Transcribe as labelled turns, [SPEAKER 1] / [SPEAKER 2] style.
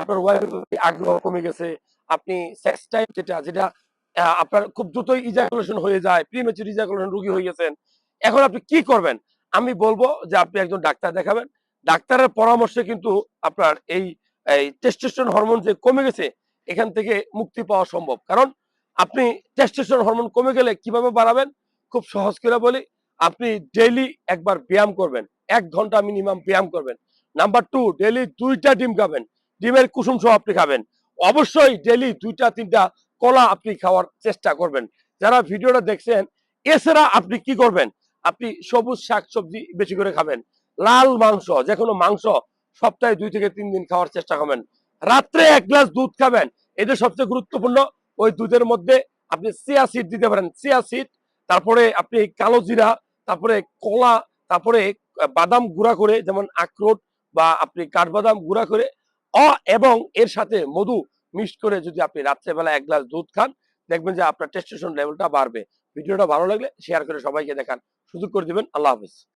[SPEAKER 1] আপনার ওয়াইফের প্রতি আগ্রহ কমে গেছে। আপনি সেক্স টাইম যেটা যেটা আপনার খুব দ্রুতই ইজাকুলেশন হয়ে যায় প্রিমেচুর ইজাকুলেশন রোগী হয়ে গেছেন। এখন আপনি কি করবেন? আমি বলব যে আপনি একজন ডাক্তার দেখাবেন। ডাক্তারের পরামর্শে কিন্তু আপনার এই টেস্টোস্টেরন হরমোন যে কমে গেছে, এখান থেকে মুক্তি পাওয়া সম্ভব। কারণ আপনি টেস্টোস্টেরন হরমোন কমে গেলে কীভাবে বাড়াবেন? খুব সহজ করে বলি, আপনি ডেইলি একবার ব্যায়াম করবেন। এক ঘণ্টা মিনিমাম ব্যায়াম করবেন। নাম্বার টু ডেইলি দুইটা ডিম খাবেন। ডিমের কুসুম সহ আপনি খাবেন। অবশ্যই ডেইলি দুইটা, তিনটা কলা আপনি খাওয়ার চেষ্টা করবেন। যারা ভিডিওটা দেখছেন, এছাড়া আপনি কি করবেন? আপনি সবুজ শাক সবজি বেশি করে খাবেন। লাল মাংস যে কোনো মাংস সপ্তাহে দুই থেকে তিন দিন খাওয়ার চেষ্টা করবেন। রাত্রে এক গ্লাস দুধ খাবেন। এটা সবচেয়ে গুরুত্বপূর্ণ। ওই দুধের মধ্যে আপনি চিয়া সিড দিতে পারেন। চিয়া সিড তারপরে আপনি কালো জিরা, তারপরে কলা, তারপরে বাদাম গুঁড়া করে, যেমন আখরোট বা আপনি কাঠবাদাম গুঁড়া করে অ এবং এর সাথে মধু মিক্সড করে যদি আপনি রাত্রেবেলা এক গ্লাস দুধ খান, দেখবেন যে আপনার টেস্টেশন লেভেলটা বাড়বে। ভিডিওটা ভালো লাগলে শেয়ার করে সবাইকে দেখান সুযোগ করে দিবেন। আল্লাহ হাফিজ।